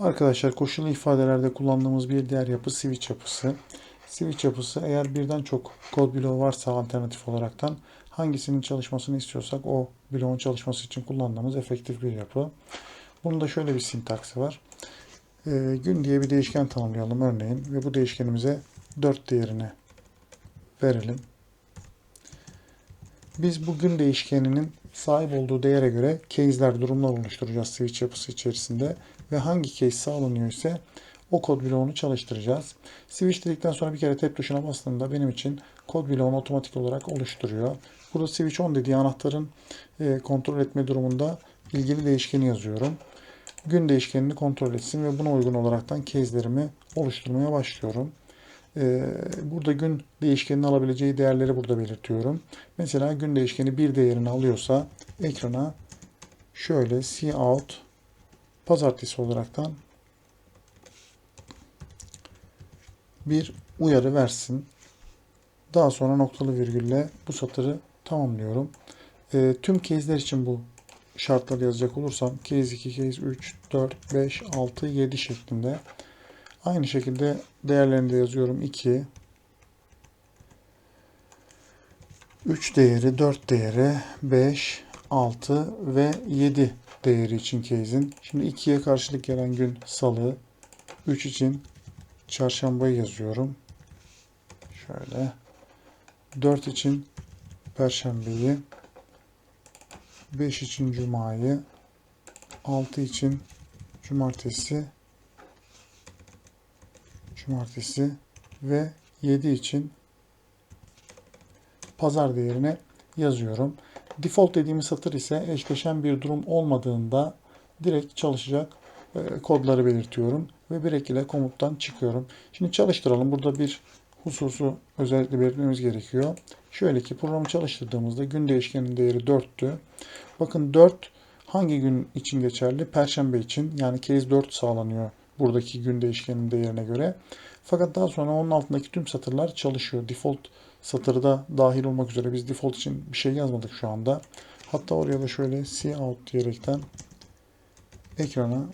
Arkadaşlar koşullu ifadelerde kullandığımız bir diğer yapı switch yapısı. Switch yapısı eğer birden çok kod bloğu varsa alternatif olaraktan hangisinin çalışmasını istiyorsak o bloğun çalışması için kullandığımız efektif bir yapı. Bunun da şöyle bir sintaksi var. Ee, gün diye bir değişken tanımlayalım örneğin ve bu değişkenimize 4 değerini verelim. Biz bu gün değişkeninin sahip olduğu değere göre case'ler, durumlar oluşturacağız switch yapısı içerisinde ve hangi case sağlanıyor ise o kod bloğunu çalıştıracağız. Switch dedikten sonra bir kere tab tuşuna bastığımda benim için kod bloğunu otomatik olarak oluşturuyor. Burada switch on dediği anahtarın e, kontrol etme durumunda ilgili değişkeni yazıyorum. Gün değişkenini kontrol etsin ve buna uygun olaraktan case'lerimi oluşturmaya başlıyorum. Ee, burada gün değişkenini alabileceği değerleri burada belirtiyorum. Mesela gün değişkeni bir değerini alıyorsa ekrana şöyle cout pazartesi olaraktan bir uyarı versin. Daha sonra noktalı virgülle bu satırı tamamlıyorum. Ee, tüm case'ler için bu şartları yazacak olursam case 2, case 3, 4, 5, 6, 7 şeklinde Aynı şekilde değerlerini de yazıyorum. 2 3 değeri, 4 değeri, 5, 6 ve 7 değeri için case'in. Şimdi 2'ye karşılık gelen gün salı. 3 için çarşambayı yazıyorum. Şöyle. 4 için perşembeyi. 5 için cumayı. 6 için cumartesi cumartesi ve 7 için pazar değerine yazıyorum. Default dediğimiz satır ise eşleşen bir durum olmadığında direkt çalışacak e, kodları belirtiyorum ve break ile komuttan çıkıyorum. Şimdi çalıştıralım. Burada bir hususu özellikle belirtmemiz gerekiyor. Şöyle ki programı çalıştırdığımızda gün değişkenin değeri 4'tü. Bakın 4 hangi gün için geçerli? Perşembe için yani case 4 sağlanıyor buradaki gün değişkenin değerine göre. Fakat daha sonra onun altındaki tüm satırlar çalışıyor. Default satırı da dahil olmak üzere biz default için bir şey yazmadık şu anda. Hatta oraya da şöyle cout diyerekten ekrana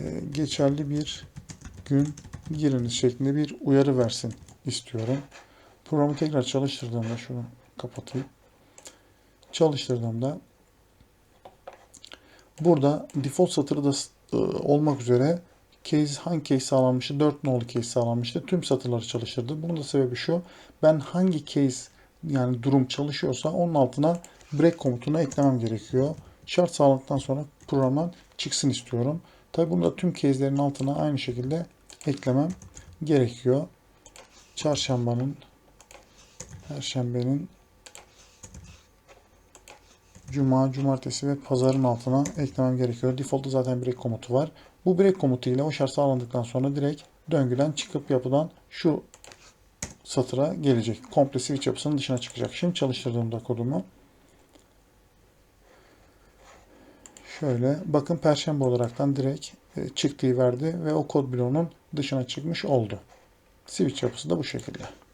e, geçerli bir gün giriniz şeklinde bir uyarı versin istiyorum. Programı tekrar çalıştırdığımda şunu kapatayım. Çalıştırdığımda burada default satırı da e, olmak üzere case hangi case sağlanmıştı? 4 nolu case sağlanmıştı. Tüm satırları çalıştırdı. Bunun da sebebi şu. Ben hangi case yani durum çalışıyorsa onun altına break komutunu eklemem gerekiyor. Şart sağladıktan sonra programdan çıksın istiyorum. Tabi bunu da tüm case'lerin altına aynı şekilde eklemem gerekiyor. Çarşambanın Perşembenin Cuma, Cumartesi ve Pazarın altına eklemem gerekiyor. Default'ta zaten break komutu var. Bu break komutu ile o şart sağlandıktan sonra direkt döngüden çıkıp yapıdan şu satıra gelecek. Komple switch yapısının dışına çıkacak. Şimdi çalıştırdığımda kodumu şöyle bakın perşembe olaraktan direkt e, çıktığı verdi ve o kod bloğunun dışına çıkmış oldu. Switch yapısı da bu şekilde.